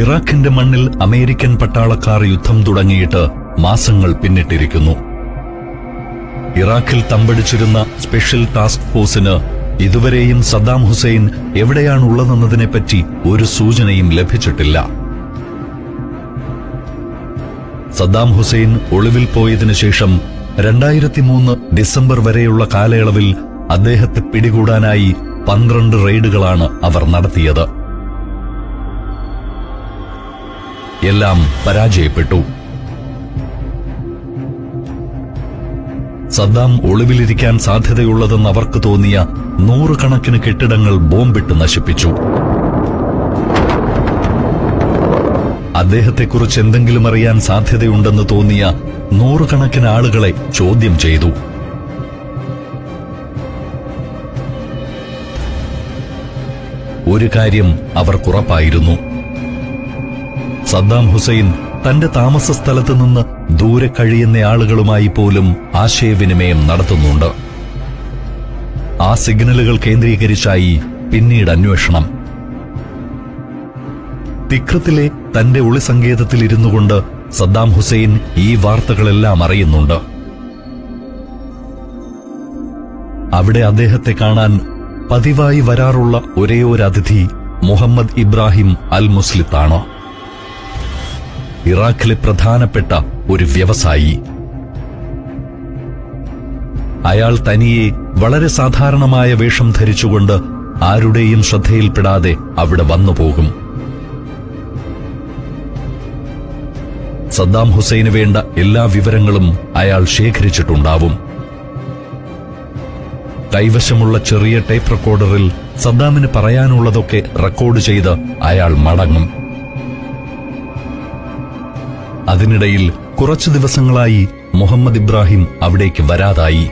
ഇറാഖിന്റെ മണ്ണിൽ അമേരിക്കൻ പട്ടാളക്കാർ യുദ്ധം തുടങ്ങിയിട്ട് മാസങ്ങൾ പിന്നിട്ടിരിക്കുന്നു. ഇറാഖിൽ തമ്പടിച്ചിരുന്ന സ്പെഷ്യൽ ടാസ്ക് ഫോഴ്സിന് ഇതുവരെയും സദ്ദാം ഹുസൈൻ എവിടെയാണുള്ളതെന്നതിനെപ്പറ്റി ഒരു സൂചനയും ലഭിച്ചിട്ടില്ല. സദ്ദാം ഹുസൈൻ ഒളിവിൽ പോയതിനു ശേഷം രണ്ടായിരത്തി മൂന്ന് ഡിസംബർ വരെയുള്ള കാലയളവിൽ അദ്ദേഹത്തെ പിടികൂടാനായി പന്ത്രണ്ട് റെയ്ഡുകളാണ് അവർ നടത്തിയത്. എല്ലാം പരാജയപ്പെട്ടു. സദ്ദാം ഒളിവിലിരിക്കാൻ സാധ്യതയുള്ളതെന്ന് അവർക്ക് തോന്നിയ നൂറുകണക്കിന് കെട്ടിടങ്ങൾ ബോംബിട്ട് നശിപ്പിച്ചു. അദ്ദേഹത്തെക്കുറിച്ച് എന്തെങ്കിലും അറിയാൻ സാധ്യതയുണ്ടെന്ന് തോന്നിയ നൂറുകണക്കിന് ആളുകളെ ചോദ്യം ചെയ്തു. ഒരു കാര്യം അവർക്കുറപ്പായിരുന്നു സദ്ദാം ഹുസൈൻ തന്റെ താമസ സ്ഥലത്ത് നിന്ന് ദൂരെ കഴിയുന്ന ആളുകളുമായി പോലും ആശയവിനിമയം നടത്തുന്നുണ്ട്. ആ സിഗ്നലുകൾ കേന്ദ്രീകരിച്ചായി പിന്നീട് അന്വേഷണം. തിക്രത്തിലെ തന്റെ ഉളി ഒളിസങ്കേതത്തിൽ ഇരുന്നു കൊണ്ട് സദ്ദാം ഹുസൈൻ ഈ വാർത്തകളെല്ലാം അറിയുന്നുണ്ട്. അവിടെ അദ്ദേഹത്തെ കാണാൻ പതിവായി വരാറുള്ള ഒരേ ഒരു അതിഥി മുഹമ്മദ് ഇബ്രാഹിം അൽ മുസ്ലിത്താണ് ഇറാഖിലെ പ്രധാനപ്പെട്ട ഒരു വ്യവസായി. അയാൾ തനിയെ വളരെ സാധാരണമായ വേഷം ധരിച്ചുകൊണ്ട് ആരുടെയും ശ്രദ്ധയിൽപ്പെടാതെ അവിടെ വന്നുപോകും. സദ്ദാം ഹുസൈന് വേണ്ട എല്ലാ വിവരങ്ങളും അയാൾ ശേഖരിച്ചിട്ടുണ്ടാവും. കൈവശമുള്ള ചെറിയ ടേപ്പ് റെക്കോർഡറിൽ സദ്ദാമിന് പറയാനുള്ളതൊക്കെ റെക്കോർഡ് ചെയ്ത് അയാൾ മടങ്ങും. അതിനിടയിൽ കുറച്ചു ദിവസങ്ങളായി മുഹമ്മദ് ഇബ്രാഹിം അവിടേക്ക് വരാതായി.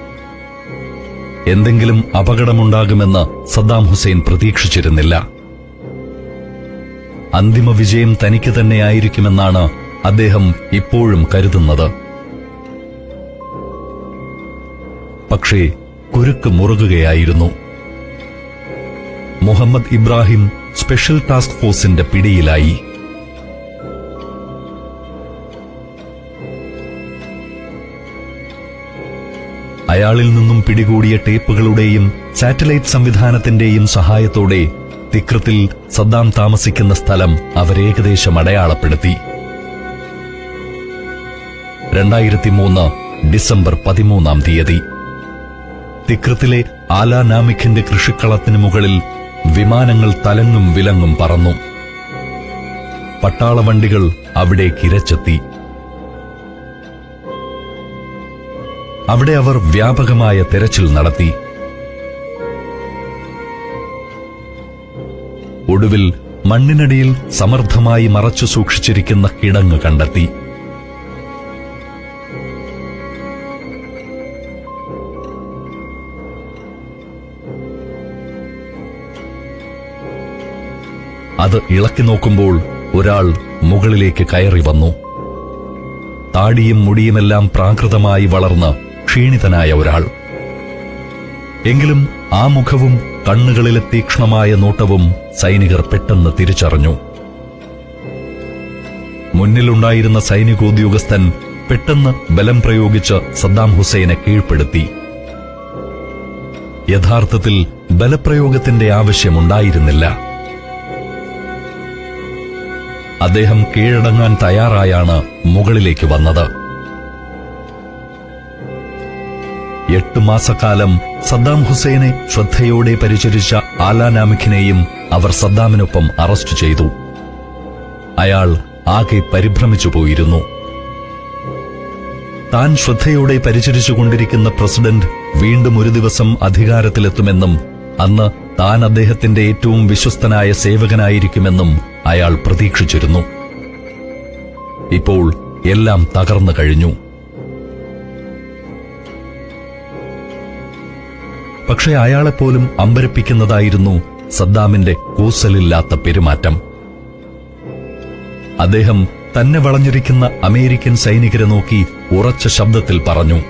എന്തെങ്കിലും അപകടമുണ്ടാകുമെന്ന് സദ്ദാം ഹുസൈൻ പ്രതീക്ഷിച്ചിരുന്നില്ല. അന്തിമ വിജയം തനിക്ക് തന്നെയായിരിക്കുമെന്നാണ് അദ്ദേഹം ഇപ്പോഴും കരുതുന്നത്. പക്ഷേ കുരുക്ക് മുറുകുകയായിരുന്നു. മുഹമ്മദ് ഇബ്രാഹിം സ്പെഷ്യൽ ടാസ്ക് ഫോഴ്സിന്റെ പിടിയിലായി. അയാളിൽ നിന്നും പിടികൂടിയ ടേപ്പുകളുടെയും സാറ്റലൈറ്റ് സംവിധാനത്തിന്റെയും സഹായത്തോടെ തിക്രത്തിൽ സദ്ദാം താമസിക്കുന്ന സ്ഥലം അവരേകദേശം അടയാളപ്പെടുത്തി. രണ്ടായിരത്തി മൂന്ന് ഡിസംബർ പതിമൂന്നാം തീയതി. തിക്രത്തിലെ ആലാനാമിഖിന്റെ കൃഷിക്കളത്തിന് മുകളിൽ വിമാനങ്ങൾ തലങ്ങും വിലങ്ങും പറന്നു. പട്ടാളവണ്ടികൾ അവിടെ ഇരച്ചെത്തി. അവിടെ അവർ വ്യാപകമായ തെരച്ചിൽ നടത്തി. ഒടുവിൽ മണ്ണിനടിയിൽ സമർത്ഥമായി മറച്ചു സൂക്ഷിച്ചിരിക്കുന്ന കിടങ്ങ് കണ്ടെത്തി. അത് ഇളക്കി നോക്കുമ്പോൾ ഒരാൾ മുകളിലേക്ക് കയറി വന്നു. താടിയും മുടിയുമെല്ലാം പ്രാകൃതമായി വളർന്ന് ക്ഷീണിതനായ ഒരാൾ. എങ്കിലും ആ മുഖവും കണ്ണുകളിലെ തീക്ഷ്ണമായ നോട്ടവും സൈനികർ പെട്ടെന്ന് തിരിച്ചറിഞ്ഞു. മുന്നിലുണ്ടായിരുന്ന സൈനികോദ്യോഗസ്ഥൻ പെട്ടെന്ന് ബലം പ്രയോഗിച്ച് സദ്ദാം ഹുസൈനെ കീഴ്പ്പെടുത്തി. യഥാർത്ഥത്തിൽ ബലപ്രയോഗത്തിന്റെ ആവശ്യമുണ്ടായിരുന്നില്ല. അദ്ദേഹം കീഴടങ്ങാൻ തയ്യാറായാണ് മുകളിലേക്ക് വന്നത്. എട്ട് മാസക്കാലം സദ്ദാം ഹുസൈനെ ശ്രദ്ധയോടെ പരിചരിച്ച ആലാനാമിഖിനെയും അവർ സദ്ദാമിനൊപ്പം അറസ്റ്റ് ചെയ്തു. അയാൾ ആകെ പരിഭ്രമിച്ചു പോയിരുന്നു. താൻ ശ്രദ്ധയോടെ പരിചരിച്ചുകൊണ്ടിരിക്കുന്ന പ്രസിഡന്റ് വീണ്ടും ഒരു ദിവസം അധികാരത്തിലെത്തുമെന്നും അന്ന് താൻ അദ്ദേഹത്തിന്റെ ഏറ്റവും വിശ്വസ്തനായ സേവകനായിരിക്കുമെന്നും അയാൾ പ്രതീക്ഷിച്ചിരുന്നു. ഇപ്പോൾ എല്ലാം തകർന്നു കഴിഞ്ഞു. പക്ഷെ അയാളെപ്പോലും അമ്പരപ്പിക്കുന്നതായിരുന്നു സദ്ദാമിന്റെ കൂസലില്ലാത്ത പെരുമാറ്റം. അദ്ദേഹം തന്നെ വളഞ്ഞിരിക്കുന്ന അമേരിക്കൻ സൈനികരെ നോക്കി ഉറച്ച ശബ്ദത്തിൽ പറഞ്ഞു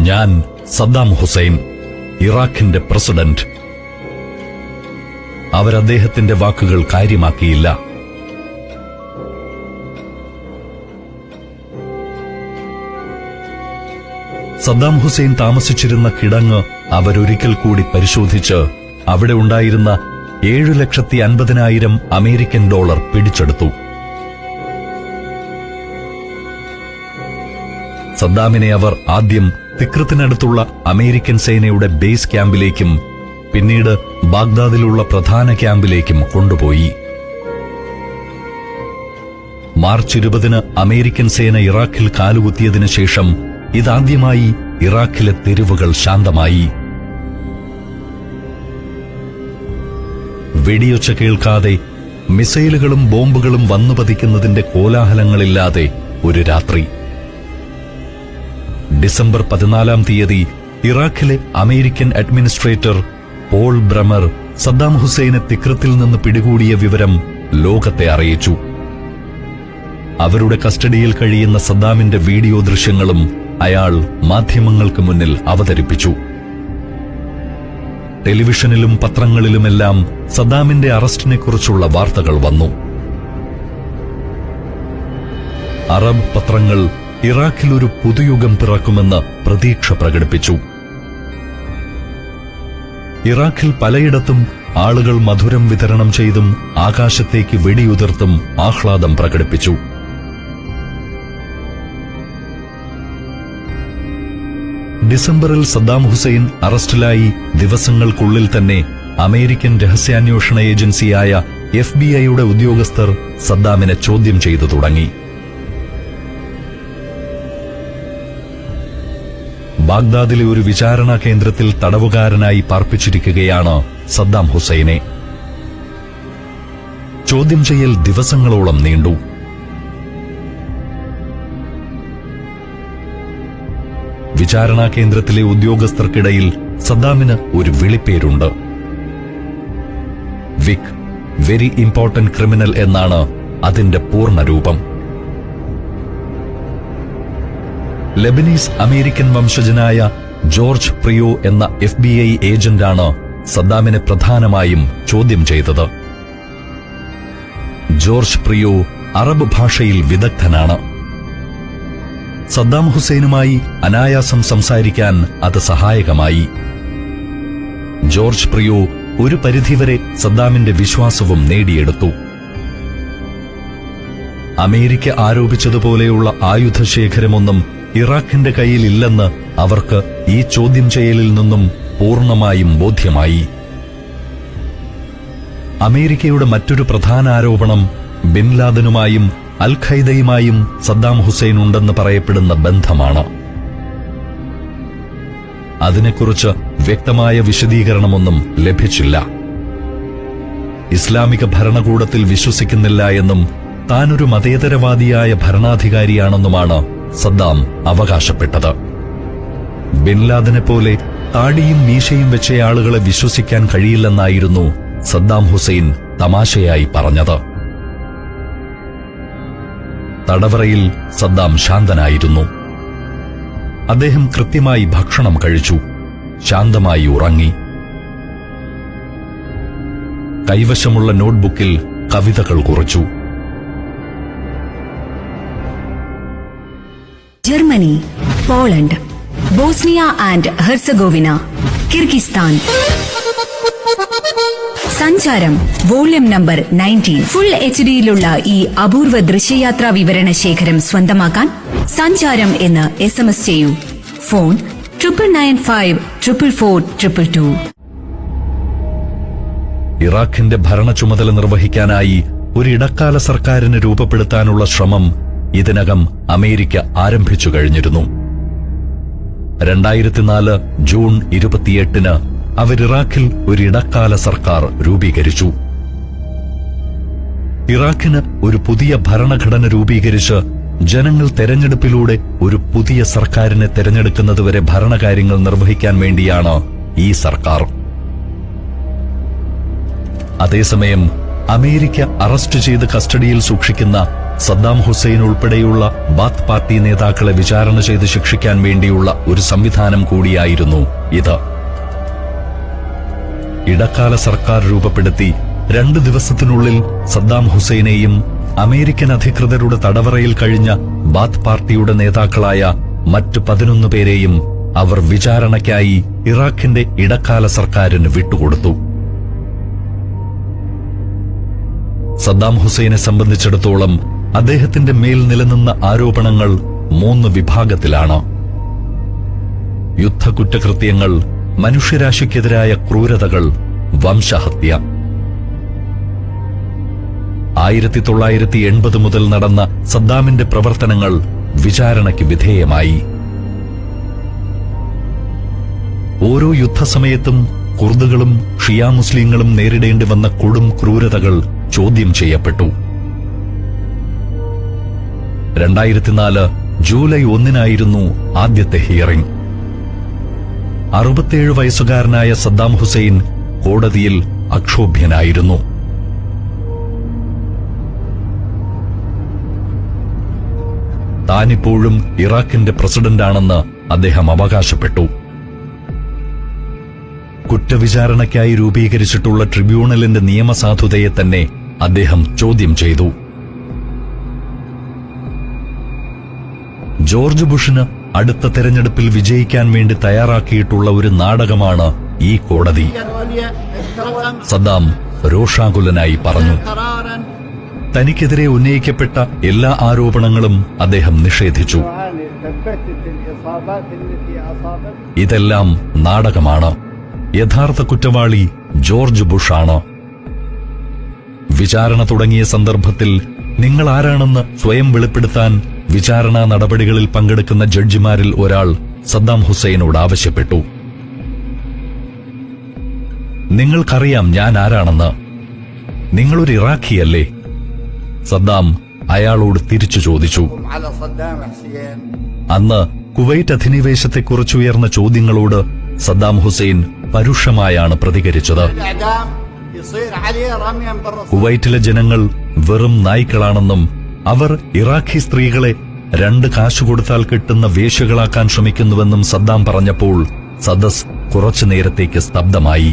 ഞാൻ സദ്ദാം ഹുസൈൻ ഇറാഖിന്റെ പ്രസിഡന്റ്. അവരദ്ദേഹത്തിന്റെ വാക്കുകൾ കാര്യമാക്കിയില്ല. സദ്ദാം ഹുസൈൻ താമസിച്ചിരുന്ന കിടങ്ങ് അവരൊരിക്കൽ കൂടി പരിശോധിച്ച് അവിടെ ഉണ്ടായിരുന്ന ഏഴു ലക്ഷത്തി അൻപതിനായിരം അമേരിക്കൻ ഡോളർ പിടിച്ചെടുത്തു. സദ്ദാമിനെ അവർ ആദ്യം തിക്രത്തിനടുത്തുള്ള അമേരിക്കൻ സേനയുടെ ബേസ് ക്യാമ്പിലേക്കും പിന്നീട് ബാഗ്ദാദിലുള്ള പ്രധാന ക്യാമ്പിലേക്കും കൊണ്ടുപോയി. മാർച്ച് ഇരുപതിന് അമേരിക്കൻ സേന ഇറാഖിൽ കാലുകുത്തിയതിനു ശേഷം ഇതാദ്യമായി ഇറാഖിലെ തെരുവുകൾ ശാന്തമായി. വെടിയൊച്ച കേൾക്കാതെ മിസൈലുകളും ബോംബുകളും വന്നു പതിക്കുന്നതിന്റെ കോലാഹലങ്ങളില്ലാതെ ഒരു രാത്രി. ഡിസംബർ പതിനാലാം തീയതി ഇറാഖിലെ American administrator Paul Bremer Saddam ഹുസൈനെ തിക്രത്തിൽ നിന്ന് പിടികൂടിയ വിവരം ലോകത്തെ അറിയിച്ചു. അവരുടെ കസ്റ്റഡിയിൽ കഴിയുന്ന സദ്ദാമിന്റെ വീഡിയോ ദൃശ്യങ്ങളും അയാൾ മാധ്യമങ്ങൾക്ക് മുന്നിൽ അവതരിപ്പിച്ചു. ടെലിവിഷനിലും പത്രങ്ങളിലുമെല്ലാം സദ്ദാമിന്റെ അറസ്റ്റിനെക്കുറിച്ചുള്ള വാർത്തകൾ വന്നു. അറബ് പത്രങ്ങൾ ഇറാഖിൽ ഒരു പുതുയുഗം പിറക്കുമെന്ന് പ്രതീക്ഷ പ്രകടിപ്പിച്ചു. ഇറാഖിൽ പലയിടത്തും ആളുകൾ മധുരം വിതരണം ചെയ്തും ആകാശത്തേക്ക് വെടിയുതിർത്തും ആഹ്ലാദം പ്രകടിപ്പിച്ചു. ഡിസംബറിൽ സദ്ദാം ഹുസൈൻ അറസ്റ്റിലായി ദിവസങ്ങൾക്കുള്ളിൽ തന്നെ അമേരിക്കൻ രഹസ്യാന്വേഷണ ഏജൻസിയായ എഫ് ബി ഐയുടെ ഉദ്യോഗസ്ഥർ സദ്ദാമിനെ ചോദ്യം ചെയ്തു തുടങ്ങി. ബാഗ്ദാദിലെ ഒരു വിചാരണാ കേന്ദ്രത്തിൽ തടവുകാരനായി പാർപ്പിച്ചിരിക്കുകയാണ് സദ്ദാം ഹുസൈനെ. ചോദ്യം ചെയ്യൽ ദിവസങ്ങളോളം നീണ്ടു. വിചാരണാ കേന്ദ്രത്തിലെ ഉദ്യോഗസ്ഥർക്കിടയിൽ സദ്ദാമിന് ഒരു വിളിപ്പേരുണ്ട്. വിക് വെരി ഇമ്പോർട്ടന്റ് ക്രിമിനൽ എന്നാണ് അതിന്റെ പൂർണരൂപം. ലെബനീസ് അമേരിക്കൻ വംശജനായ ജോർജ് പ്രിയോ എന്ന എഫ് ബി ഐ ഏജന്റാണ് സദ്ദാമിനെ പ്രധാനമായും ചോദ്യം ചെയ്തത്. ജോർജ് പ്രിയോ അറബ് ഭാഷയിൽ വിദഗ്ധനാണ്. സദ്ദാം ഹുസൈനുമായി അനായാസം സംസാരിക്കാൻ അത് സഹായകമായി. ജോർജ് പ്രിയോ ഒരു പരിധിവരെ സദ്ദാമിന്റെ വിശ്വാസവും നേടിയെടുത്തു. അമേരിക്ക ആരോപിച്ചതുപോലെയുള്ള ആയുധശേഖരമൊന്നും ഇറാഖിന്റെ കയ്യിലില്ലെന്ന് അവർക്ക് ഈ ചോദ്യം ചെയ്യലിൽ നിന്നും പൂർണമായും ബോധ്യമായി. അമേരിക്കയുടെ മറ്റൊരു പ്രധാന ആരോപണം ബിൻ ലാദനുമായും അൽ ഖൈദയുമായും സദ്ദാം ഹുസൈൻ ഉണ്ടെന്ന് പറയപ്പെടുന്ന ബന്ധമാണ്. അതിനെക്കുറിച്ച് വ്യക്തമായ വിശദീകരണമൊന്നും ലഭിച്ചില്ല. ഇസ്ലാമിക ഭരണകൂടത്തിൽ വിശ്വസിക്കുന്നില്ല എന്നും താനൊരു മതേതരവാദിയായ ഭരണാധികാരിയാണെന്നുമാണ് സദ്ദാം അവകാശപ്പെട്ടത്. ബിൻ ലാദനെ പോലെ താടിയും മീശയും വെച്ച ആളുകളെ വിശ്വസിക്കാൻ കഴിയില്ലെന്നായിരുന്നു സദ്ദാം ഹുസൈൻ തമാശയായി പറഞ്ഞത്. തടവറയിൽ സദ്ദാം ശാന്തനായിരുന്നു. അദ്ദേഹം കൃത്യമായി ഭക്ഷണം കഴിച്ചു. ശാന്തമായി ഉറങ്ങി. കൈവശമുള്ള നോട്ട്ബുക്കിൽ കവിതകൾ കുറിച്ചു. Germany Poland Bosnia and Herzegovina Kyrgyzstan. Sancharam. Volume number nineteen. Full H ഡിയിലുള്ള ഈ അപൂർവ ദൃശ്യയാത്രാ വിവരണ ശേഖരം സ്വന്തമാക്കാൻ സഞ്ചാരം എന്ന് എസ് എം എസ് ചെയ്യൂ. Phone triple nine five triple four triple two. ഇറാഖിന്റെ ഭരണ ചുമതല നിർവഹിക്കാനായി ഒരു ഇടക്കാല സർക്കാരിന് രൂപപ്പെടുത്താനുള്ള ശ്രമം ഇതിനകം അമേരിക്ക ആരംഭിച്ചു കഴിഞ്ഞിരുന്നു. രണ്ടായിരത്തിനാല് ജൂൺ ഇരുപത്തിയെട്ടിന് അവർ ഇറാഖിൽ ഒരു ഇടക്കാല സർക്കാർ രൂപീകരിച്ചു. ഇറാഖിന് ഒരു പുതിയ ഭരണഘടന രൂപീകരിച്ച് ജനങ്ങൾ തെരഞ്ഞെടുപ്പിലൂടെ ഒരു പുതിയ സർക്കാരിനെ തെരഞ്ഞെടുക്കുന്നതുവരെ ഭരണകാര്യങ്ങൾ നിർവഹിക്കാൻ വേണ്ടിയാണ് ഈ സർക്കാർ. അതേസമയം അമേരിക്ക അറസ്റ്റ് ചെയ്ത് കസ്റ്റഡിയിൽ സൂക്ഷിക്കുന്ന സദ്ദാം ഹുസൈൻ ഉൾപ്പെടെയുള്ള ബാത്ത് പാർട്ടി നേതാക്കളെ വിചാരണ ചെയ്ത് ശിക്ഷിക്കാൻ വേണ്ടിയുള്ള ഒരു സംവിധാനം കൂടിയായിരുന്നു ഇത്. ഇടക്കാല സർക്കാർ രൂപപ്പെടുത്തി രണ്ടു ദിവസത്തിനുള്ളിൽ സദ്ദാം ഹുസൈനെയും അമേരിക്കൻ അധികൃതരുടെ തടവറയിൽ കഴിഞ്ഞ ബാത്ത് പാർട്ടിയുടെ നേതാക്കളായ മറ്റു പതിനൊന്ന് പേരെയും അവർ വിചാരണയ്ക്കായി ഇറാഖിന്റെ ഇടക്കാല സർക്കാരിന് വിട്ടുകൊടുത്തു. സദ്ദാം ഹുസൈനെ സംബന്ധിച്ചിടത്തോളം അദ്ദേഹത്തിന്റെ മേൽ നിലനിന്ന ആരോപണങ്ങൾ മൂന്ന് വിഭാഗത്തിലാണ്. യുദ്ധകുറ്റകൃത്യങ്ങൾ മനുഷ്യരാശിക്കെതിരായ ക്രൂരതകൾ വംശഹത്യ. ആയിരത്തി തൊള്ളായിരത്തി എൺപത് മുതൽ നടന്ന സദ്ദാമിന്റെ പ്രവർത്തനങ്ങൾ വിചാരണയ്ക്ക് വിധേയമായി. ഓരോ യുദ്ധസമയത്തും കുർദുകളും ഷിയാ മുസ്ലിങ്ങളും നേരിടേണ്ടി വന്ന കൊടും ക്രൂരതകൾ ചോദ്യം ചെയ്യപ്പെട്ടു. രണ്ടായിരത്തിനാല് ജൂലൈ ഒന്നിനായിരുന്നു ആദ്യത്തെ ഹിയറിംഗ്. അറുപത്തിയേഴ് വയസ്സുകാരനായ സദ്ദാം ഹുസൈൻ കോടതിയിൽ അക്ഷോഭ്യനായിരുന്നു. താനിപ്പോഴും ഇറാഖിന്റെ പ്രസിഡന്റാണെന്ന് അദ്ദേഹം അവകാശപ്പെട്ടു. കുറ്റവിചാരണയ്ക്കായി രൂപീകരിച്ചിട്ടുള്ള ട്രിബ്യൂണലിന്റെ നിയമസാധുതയെ തന്നെ അദ്ദേഹം ചോദ്യം ചെയ്തു. ജോർജ് ബുഷിന് അടുത്ത തെരഞ്ഞെടുപ്പിൽ വിജയിക്കാൻ വേണ്ടി തയ്യാറാക്കിയിട്ടുള്ള ഒരു നാടകമാണ് ഈ കോടതി. സദ്ദാം രോഷാകുലനായി പറഞ്ഞു. തനിക്കെതിരെ ഉന്നയിക്കപ്പെട്ട എല്ലാ ആരോപണങ്ങളും അദ്ദേഹം നിഷേധിച്ചു. ഇതെല്ലാം നാടകമാണ്. യഥാർത്ഥ കുറ്റവാളി ജോർജ് ബുഷാണ്. വിചാരണ തുടങ്ങിയ സന്ദർഭത്തിൽ നിങ്ങൾ ആരാണെന്ന് സ്വയം വെളിപ്പെടുത്താൻ വിചാരണ നടപടികളിൽ പങ്കെടുക്കുന്ന ജഡ്ജിമാരിൽ ഒരാൾ സദ്ദാം ഹുസൈനോട് ആവശ്യപ്പെട്ടു. നിങ്ങൾക്കറിയാം ഞാൻ ആരാണെന്ന്. നിങ്ങളൊരു ഇറാഖിയല്ലേ? സദ്ദാം അയാളോട് തിരിച്ചു ചോദിച്ചു. അന്ന് കുവൈറ്റ് അധിനിവേശത്തെക്കുറിച്ചുയർന്ന ചോദ്യങ്ങളോട് സദ്ദാം ഹുസൈൻ പരുഷമായാണ് പ്രതികരിച്ചത്. കുവൈറ്റിലെ ജനങ്ങൾ വെറും നായ്ക്കളാണെന്നും അവർ ഇറാഖി സ്ത്രീകളെ രണ്ട് കാശു കൊടുത്താൽ കിട്ടുന്ന വേശ്യകളാക്കാൻ ശ്രമിക്കുന്നുവെന്നും സദ്ദാം പറഞ്ഞപ്പോൾ സദസ് കുറച്ചു നേരത്തേക്ക് സ്തബ്ധമായി.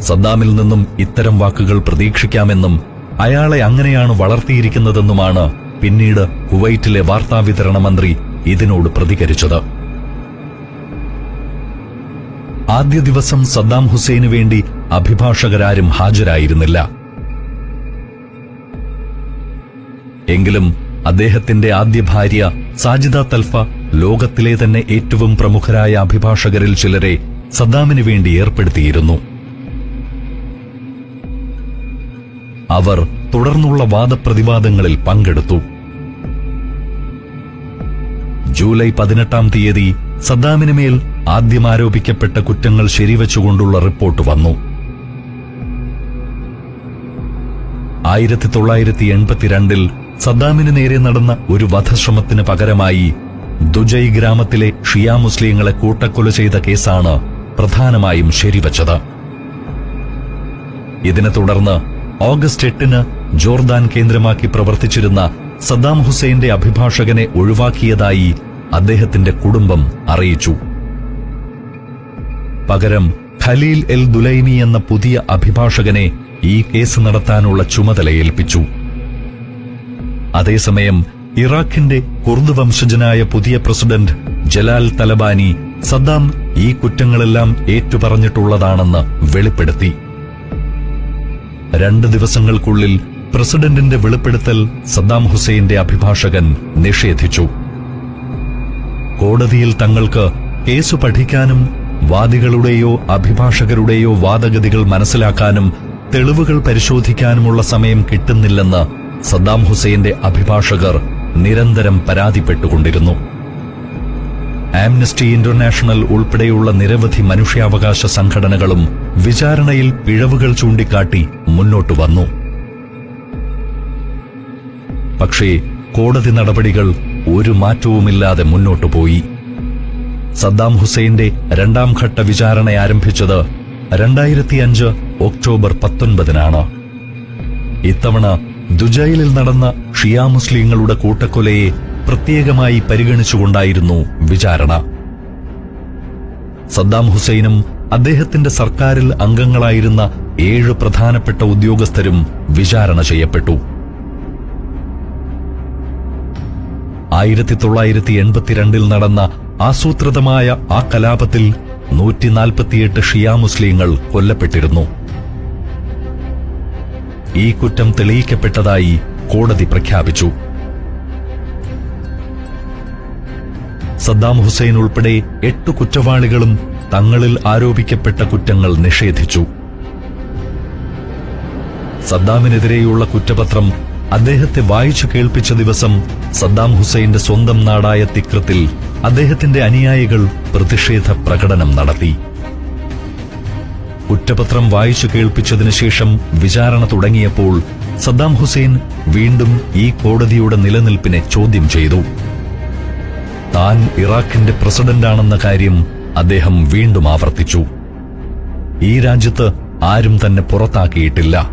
സദ്ദാമിൽ നിന്നും ഇത്തരം വാക്കുകൾ പ്രതീക്ഷിക്കാമെന്നും അയാളെ അങ്ങനെയാണ് വളർത്തിയിരിക്കുന്നതെന്നുമാണ് പിന്നീട് കുവൈറ്റിലെ വാർത്താവിതരണ മന്ത്രി ഇതിനോട് പ്രതികരിച്ചത്. ആദ്യ ദിവസം സദ്ദാം ഹുസൈനു വേണ്ടി അഭിഭാഷകരാരും ഹാജരായിരുന്നില്ല. എങ്കിലും അദ്ദേഹത്തിന്റെ ആദ്യ ഭാര്യ സാജിദ തൽഫ ലോകത്തിലെ തന്നെ ഏറ്റവും പ്രമുഖരായ അഭിഭാഷകരിൽ ചിലരെ സദ്ദാമിന് വേണ്ടി ഏർപ്പെടുത്തിയിരുന്നു. അവർ തുടർന്നുള്ള വാദപ്രതിവാദങ്ങളിൽ പങ്കെടുത്തു. ജൂലൈ പതിനെട്ടാം തീയതി സദ്ദാമിന് മേൽ ആദ്യം ആരോപിക്കപ്പെട്ട കുറ്റങ്ങൾ ശരിവച്ചുകൊണ്ടുള്ള റിപ്പോർട്ട് വന്നു. ആയിരത്തി തൊള്ളായിരത്തി എൺപത്തിരണ്ടിൽ സദ്ദാമിന് നേരെ നടന്ന ഒരു വധശ്രമത്തിന് പകരമായി ദുജൈ ഗ്രാമത്തിലെ ഷിയാ മുസ്ലിങ്ങളെ കൂട്ടക്കൊല ചെയ്ത കേസാണ് പ്രധാനമായും ശരിവച്ചത്. ഇതിനെ തുടർന്ന് ഓഗസ്റ്റ് എട്ടിന് ജോർദാൻ കേന്ദ്രമാക്കി പ്രവർത്തിച്ചിരുന്ന സദ്ദാം ഹുസൈന്റെ അഭിഭാഷകനെ ഒഴിവാക്കിയതായി അദ്ദേഹത്തിന്റെ കുടുംബം അറിയിച്ചു. പകരം ഖലീൽ എൽ ദുലൈമി എന്ന പുതിയ അഭിഭാഷകനെ ഈ കേസ് നടത്താനുള്ള ചുമതല ഏൽപ്പിച്ചു അതേസമയം ഇറാഖിന്റെ കുർദ് വംശജനായ പുതിയ പ്രസിഡന്റ് ജലാൽ തലബാനി സദ്ദാം ഈ കുറ്റങ്ങളെല്ലാം ഏറ്റുപറഞ്ഞിട്ടുള്ളതാണെന്ന് വെളിപ്പെടുത്തി. രണ്ട് ദിവസങ്ങൾക്കുള്ളിൽ പ്രസിഡന്റിന്റെ വെളിപ്പെടുത്തൽ സദ്ദാം ഹുസൈന്റെ അഭിഭാഷകൻ നിഷേധിച്ചു. കോടതിയിൽ തങ്ങൾക്ക് കേസ് പഠിക്കാനും വാദികളുടെയോ അഭിഭാഷകരുടെയോ വാദഗതികൾ മനസ്സിലാക്കാനും തെളിവുകൾ പരിശോധിക്കാനുമുള്ള സമയം കിട്ടുന്നില്ലെന്ന് സദ്ദാം ഹുസൈന്റെ അഭിഭാഷകർ നിരന്തരം പരാതിപ്പെട്ടുകൊണ്ടിരുന്നു. ആംനസ്റ്റി ഇന്റർനാഷണൽ ഉൾപ്പെടെയുള്ള നിരവധി മനുഷ്യാവകാശ സംഘടനകളും വിചാരണയിൽ പിഴവുകൾ ചൂണ്ടിക്കാട്ടി മുന്നോട്ട് വന്നു. പക്ഷേ കോടതി നടപടികൾ ഒരു മാറ്റവുമില്ലാതെ മുന്നോട്ടു പോയി. സദ്ദാം ഹുസൈന്റെ രണ്ടാം ഘട്ട വിചാരണ ആരംഭിച്ചത് രണ്ടായിരത്തി അഞ്ച് ഒക്ടോബർ പത്തൊൻപതിനാണ്. ഇത്തവണ ദുജൈലിൽ നടന്ന ഷിയാ മുസ്ലിങ്ങളുടെ കൂട്ടക്കൊലയെ പ്രത്യേകമായി പരിഗണിച്ചുകൊണ്ടായിരുന്നു വിചാരണ. സദ്ദാം ഹുസൈനും അദ്ദേഹത്തിന്റെ സർക്കാരിൽ അംഗങ്ങളായിരുന്ന ഏഴ് പ്രധാനപ്പെട്ട ഉദ്യോഗസ്ഥരും വിചാരണ ചെയ്യപ്പെട്ടു. ആയിരത്തി തൊള്ളായിരത്തി എൺപത്തിരണ്ടിൽ നടന്ന ആസൂത്രിതമായ ആ കലാപത്തിൽ നൂറ്റിനാൽപ്പത്തിയെട്ട് ഷിയാ മുസ്ലിങ്ങൾ കൊല്ലപ്പെട്ടിരുന്നു. ഈ കുറ്റം തെളിയിക്കപ്പെട്ടതായി കോടതി പ്രഖ്യാപിച്ചു. സദ്ദാം ഹുസൈൻ ഉൾപ്പെടെ എട്ട് കുറ്റവാളികളും തങ്ങളിൽ ആരോപിക്കപ്പെട്ട കുറ്റങ്ങൾ നിഷേധിച്ചു. സദ്ദാമിനെതിരെയുള്ള കുറ്റപത്രം അദ്ദേഹത്തെ വായിച്ചു കേൾപ്പിച്ച ദിവസം സദ്ദാം ഹുസൈന്റെ സ്വന്തം നാടായ തിക്രത്തിൽ അദ്ദേഹത്തിന്റെ അനുയായികൾ പ്രതിഷേധ പ്രകടനം നടത്തി. കുറ്റപത്രം വായിച്ചു കേൾപ്പിച്ചതിനു ശേഷം വിചാരണ തുടങ്ങിയപ്പോൾ സദ്ദാം ഹുസൈൻ വീണ്ടും ഈ കോടതിയുടെ നിലനിൽപ്പിനെ ചോദ്യം ചെയ്തു. താൻ ഇറാഖിന്റെ പ്രസിഡന്റാണെന്ന കാര്യം അദ്ദേഹം വീണ്ടും ആവർത്തിച്ചു. ഈ രാജ്യത്ത് ആരും തന്നെ പുറത്താക്കിയിട്ടില്ല.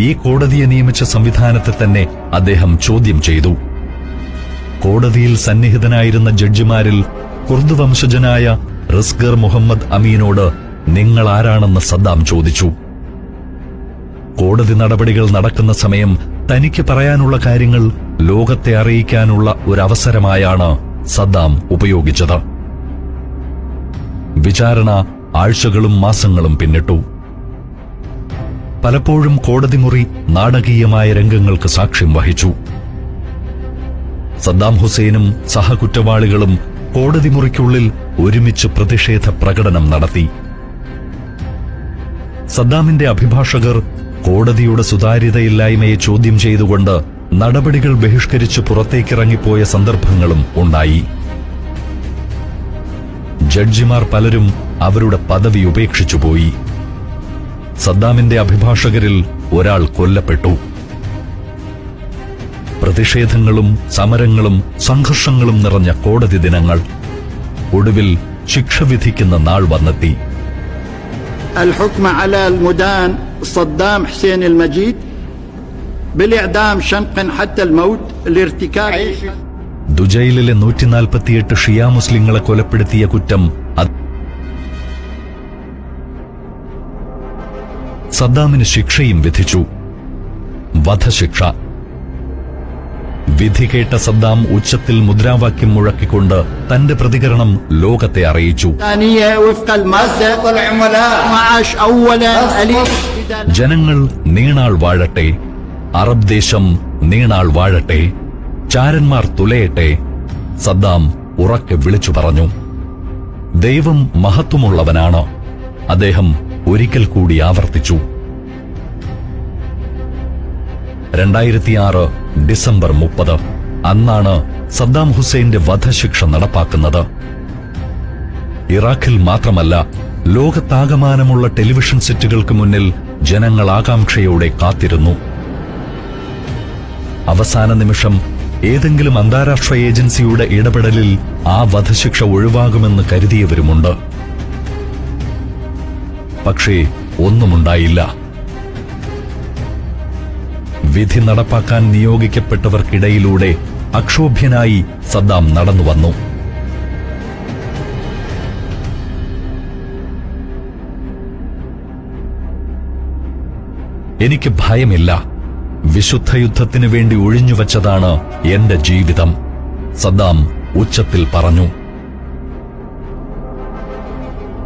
ഈ കോടതിയെ നിയമിച്ച സംവിധാനത്തെ തന്നെ അദ്ദേഹം ചോദ്യം ചെയ്തു. കോടതിയിൽ സന്നിഹിതനായിരുന്ന ജഡ്ജിമാരിൽ കുർദ് വംശജനായ റിസ്ഗർ മുഹമ്മദ് അമീനോട് നിങ്ങൾ ആരാണെന്ന് സദ്ദാം ചോദിച്ചു. കോടതി നടപടികൾ നടക്കുന്ന സമയം തനിക്ക് പറയാനുള്ള കാര്യങ്ങൾ ലോകത്തെ അറിയിക്കാനുള്ള ഒരവസരമായാണ് സദ്ദാം ഉപയോഗിച്ചത്. വിചാരണ ആഴ്ചകളും മാസങ്ങളും പിന്നിട്ടു. പലപ്പോഴും കോടതി മുറി നാടകീയമായ രംഗങ്ങൾക്ക് സാക്ഷ്യം വഹിച്ചു. സദ്ദാം ഹുസൈനും സഹകുറ്റവാളികളും കോടതി മുറിക്കുള്ളിൽ ഒരുമിച്ച് പ്രതിഷേധ പ്രകടനം നടത്തി. സദ്ദാമിന്റെ അഭിഭാഷകർ കോടതിയുടെ സുതാര്യതയില്ലായ്മയെ ചോദ്യം ചെയ്തുകൊണ്ട് നടപടികൾ ബഹിഷ്കരിച്ച് പുറത്തേക്കിറങ്ങിപ്പോയ സന്ദർഭങ്ങളും ഉണ്ടായി. ജഡ്ജിമാർ പലരും അവരുടെ പദവി ഉപേക്ഷിച്ചുപോയി സദ്ദാമിന്റെ അഭിഭാഷകരിൽ ഒരാൾ കൊല്ലപ്പെട്ടു. പ്രതിഷേധങ്ങളും സമരങ്ങളും സംഘർഷങ്ങളും നിറഞ്ഞ കോടതി ദിനങ്ങൾ. ഒടുവിൽ ശിക്ഷ വിധിക്കുന്ന നാൾ വന്നെത്തി. الحكم على المدان صدام حسين المجيد بالإعدام شنقا حتى الموت لارتكاب ദുജൈലിലെ നൂറ്റിനാൽപ്പത്തിയെട്ട് ഷിയാ മുസ്ലിങ്ങളെ കൊലപ്പെടുത്തിയ കുറ്റം അത് സദ്ദാമിന് ശിക്ഷയും വിധിച്ചു വധശിക്ഷ വിധി കേട്ട സദ്ദാം ഉച്ചത്തിൽ മുദ്രാവാക്യം മുഴക്കിക്കൊണ്ട് തന്റെ പ്രതികരണം ലോകത്തെ അറിയിച്ചു. ജനങ്ങൾ നീണാൾ വാഴട്ടെ. അറബ് ദേശം നീണാൾ വാഴട്ടെ. ചാരന്മാർ തുലയട്ടെ. സദ്ദാം ഉറക്കെ വിളിച്ചു പറഞ്ഞു. ദൈവം മഹത്വമുള്ളവനാണ്. അദ്ദേഹം ഒരിക്കൽ കൂടി ആവർത്തിച്ചു. രണ്ടായിരത്തിയാറ് ഡിസംബർ മുപ്പത്. അന്നാണ് സദ്ദാം ഹുസൈന്റെ വധശിക്ഷ നടപ്പാക്കുന്നത്. ഇറാഖിൽ മാത്രമല്ല ലോകത്താകമാനമുള്ള ടെലിവിഷൻ സെറ്റുകൾക്ക് മുന്നിൽ ജനങ്ങൾ ആകാംക്ഷയോടെ കാത്തിരുന്നു. അവസാന നിമിഷം ഏതെങ്കിലും അന്താരാഷ്ട്ര ഏജൻസിയുടെ ഇടപെടലിൽ ആ വധശിക്ഷ ഒഴിവാകുമെന്ന് കരുതിയവരുമുണ്ട്. പക്ഷേ ഒന്നുമുണ്ടായില്ല. വിധി നടപ്പാക്കാൻ നിയോഗിക്കപ്പെട്ടവർക്കിടയിലൂടെ അക്ഷോഭ്യനായി സദ്ദാം നടന്നു വന്നു എനിക്ക് ഭയമില്ല. വിശുദ്ധ യുദ്ധത്തിനു വേണ്ടി ഒഴിഞ്ഞുവച്ചതാണ് എന്റെ ജീവിതം സദ്ദാം ഉച്ചത്തിൽ പറഞ്ഞു.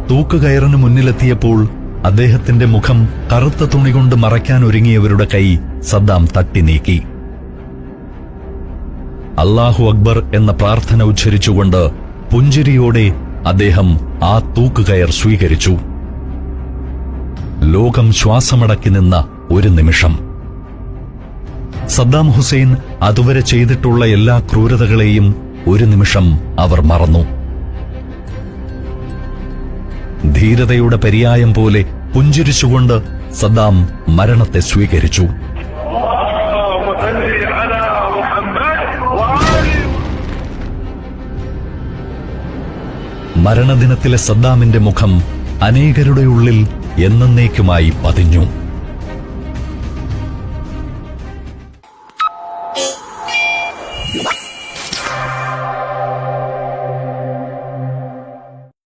തൂക്കുകയറിനു മുന്നിലെത്തിയപ്പോൾ അദ്ദേഹത്തിന്റെ മുഖം കറുത്ത തുണി കൊണ്ട് മറയ്ക്കാൻ ഒരുങ്ങിയവരുടെ കൈ സദ്ദാം തട്ടി നീക്കി. അള്ളാഹു അക്ബർ എന്ന പ്രാർത്ഥന ഉച്ചരിച്ചുകൊണ്ട് പുഞ്ചിരിയോടെ അദ്ദേഹം ആ തൂക്കുകയർ സ്വീകരിച്ചു. ലോകം ശ്വാസമടക്കി നിന്ന ഒരു നിമിഷം. സദ്ദാം ഹുസൈൻ അതുവരെ ചെയ്തിട്ടുള്ള എല്ലാ ക്രൂരതകളെയും ഒരു നിമിഷം അവർ മറന്നു. ധീരതയുടെ പര്യായം പോലെ പുഞ്ചിരിച്ചുകൊണ്ട് സദ്ദാം മരണത്തെ സ്വീകരിച്ചു. മരണദിനത്തിലെ സദ്ദാമിന്റെ മുഖം അനേകരുടെ ഉള്ളിൽ എന്നേക്കുമായി പതിഞ്ഞു.